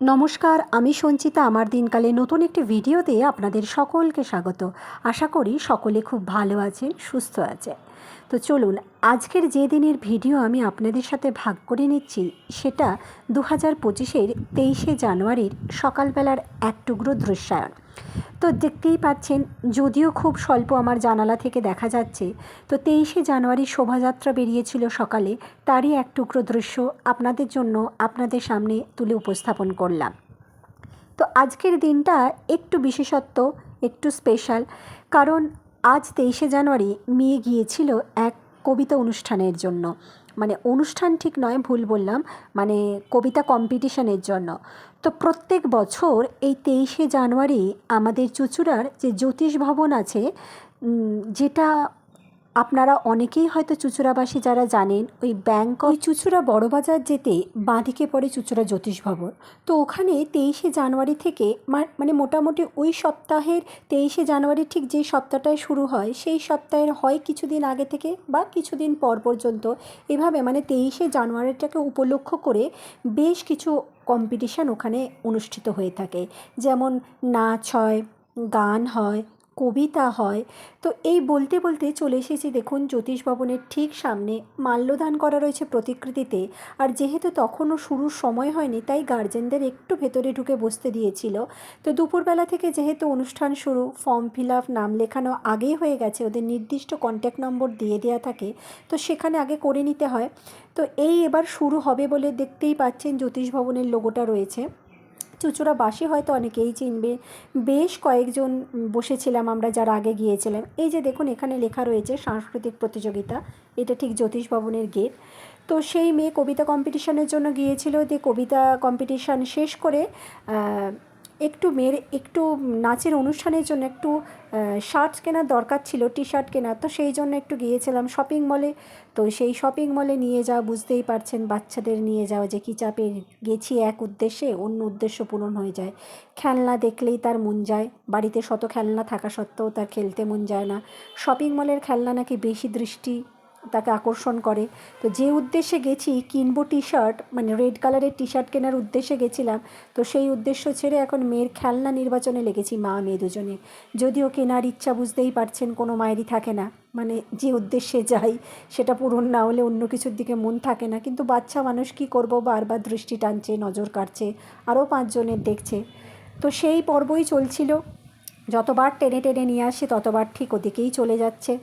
নমস্কার, আমি সঞ্চিতা আমার দিনকালে নতুন একটি ভিডিওতে আপনাদের সকলকে স্বাগত। আশা করি সকলে খুব ভালো আছেন, সুস্থ আছে তো চলুন, আজকের যে দিনের ভিডিও আমি আপনাদের সাথে ভাগ করে নিচ্ছি, সেটা দু হাজার পঁচিশের তেইশে জানুয়ারির সকালবেলার এক টুকরো দৃশ্যায়ন। তো দেখতেই পাচ্ছেন, যদিও খুব স্বল্প আমার জানালা থেকে দেখা যাচ্ছে, তো তেইশে জানুয়ারি শোভাযাত্রা বেরিয়েছিল সকালে, তারই এক টুকরো দৃশ্য আপনাদের জন্য আপনাদের সামনে তুলে উপস্থাপন করলাম। তো আজকের দিনটা একটু বিশেষত্ব, একটু স্পেশাল কারণ আজ তেইশে জানুয়ারি মেয়ে গিয়েছিল এক কবিতা অনুষ্ঠানের জন্য। মানে অনুষ্ঠান ঠিক নয়, ভুল বললাম মানে কবিতা কম্পিটিশনের জন্য। তো প্রত্যেক বছর এই তেইশে জানুয়ারি আমাদের চুচুড়ার যে জ্যোতিষ ভবন আছে যেটা আপনারা অনেকেই হয়তো চুচুড়াবাসী যারা জানেন, ওই ব্যাংক ওই চুচুড়া বড়বাজার যেতে বাঁদিকে পড়ে চুচুড়া জ্যোতিষ ভবন। তো ওখানে তেইশে জানুয়ারি থেকে মানে মোটামুটি ওই সপ্তাহের তেইশে জানুয়ারি ঠিক যেই সপ্তাহটায় শুরু হয়, সেই সপ্তাহের হয় কিছুদিন আগে থেকে বা কিছুদিন পর পর্যন্ত। এভাবে মানে তেইশে জানুয়ারিটাকে উপলক্ষ করে বেশ কিছু কম্পিটিশান ওখানে অনুষ্ঠিত হয়ে থাকে। যেমন নাচ হয়, গান হয় কবিতা হয়। তো এই বলতে বলতে চলে এসেছি দেখুন জ্যোতিষ ভবনের ঠিক সামনে। মাল্যদান করা রয়েছে প্রতিকৃতিতে। আর যেহেতু তখনও শুরুর সময় হয়নি, তাই গার্জেনদের একটু ভেতরে ঢুকে বসতে দিয়েছিল। তো দুপুরবেলা থেকে যেহেতু অনুষ্ঠান শুরু, ফর্ম ফিল আপ, নাম লেখানো আগেই হয়ে গেছে, ওদের নির্দিষ্ট কন্ট্যাক্ট নম্বর দিয়ে দেওয়া থাকে, তো সেখানে আগে করে নিতে হয়। তো এই এবার শুরু হবে বলে দেখতেই পাচ্ছেন জ্যোতিষ ভবনের লোগোটা রয়েছে। চুচুড়াবাসী হয়তো অনেকেই চিনবে। বেশ কয়েকজন বসেছিলাম আমরা যারা আগে গিয়েছিলাম এই যে দেখুন, এখানে লেখা রয়েছে সাংস্কৃতিক প্রতিযোগিতা। এটা ঠিক জ্যোতিষ ভবনের গেট। তো সেই মেয়ে কবিতা কম্পিটিশনের জন্য গিয়েছিল। যে কবিতা কম্পিটিশান শেষ করে একটু মেয়ের একটু নাচের অনুষ্ঠানের জন্য একটু শার্ট কেনার দরকার ছিল টি শার্ট কেনার। তো সেই জন্য একটু গিয়েছিলাম শপিং মলে তো সেই শপিং মলে নিয়ে যাওয়া বুঝতেই পারছেন বাচ্চাদের নিয়ে যাওয়া যে কী চাপে গেছি এক উদ্দেশ্যে, অন্য উদ্দেশ্য পূরণ হয়ে যায়। খেলনা দেখলেই তার মন যায়। বাড়িতে শত খেলনা থাকা সত্ত্বেও তার খেলতে মন যায় না। শপিং মলের খেলনা নাকি বেশি দৃষ্টি তাকে আকর্ষণ করে। তো যে উদ্দেশ্যে গেছি, কিনবো টি শার্ট মানে রেড কালারের টি শার্ট কেনার উদ্দেশ্যে গেছিলাম, তো সেই উদ্দেশ্য ছেড়ে এখন মেয়ের খেলনা নির্বাচনে লেগেছি, মা মেয়ে দুজনে। যদিও কেনার ইচ্ছা বুঝতেই পারছেন, কোনো মায়েরই থাকে না। মানে যে উদ্দেশ্যে যাই, সেটা পূরণ না হলে অন্য কিছুর দিকে মন থাকে না। কিন্তু বাচ্চা মানুষ কী করব, বারবার দৃষ্টি টানছে, নজর কাটছে আরও পাঁচজনের দেখছে। তো সেই পর্বই চলছিল। যতবার টেনে টেনে নিয়ে আসে, ততবার ঠিক ওদিকেই চলে যাচ্ছে।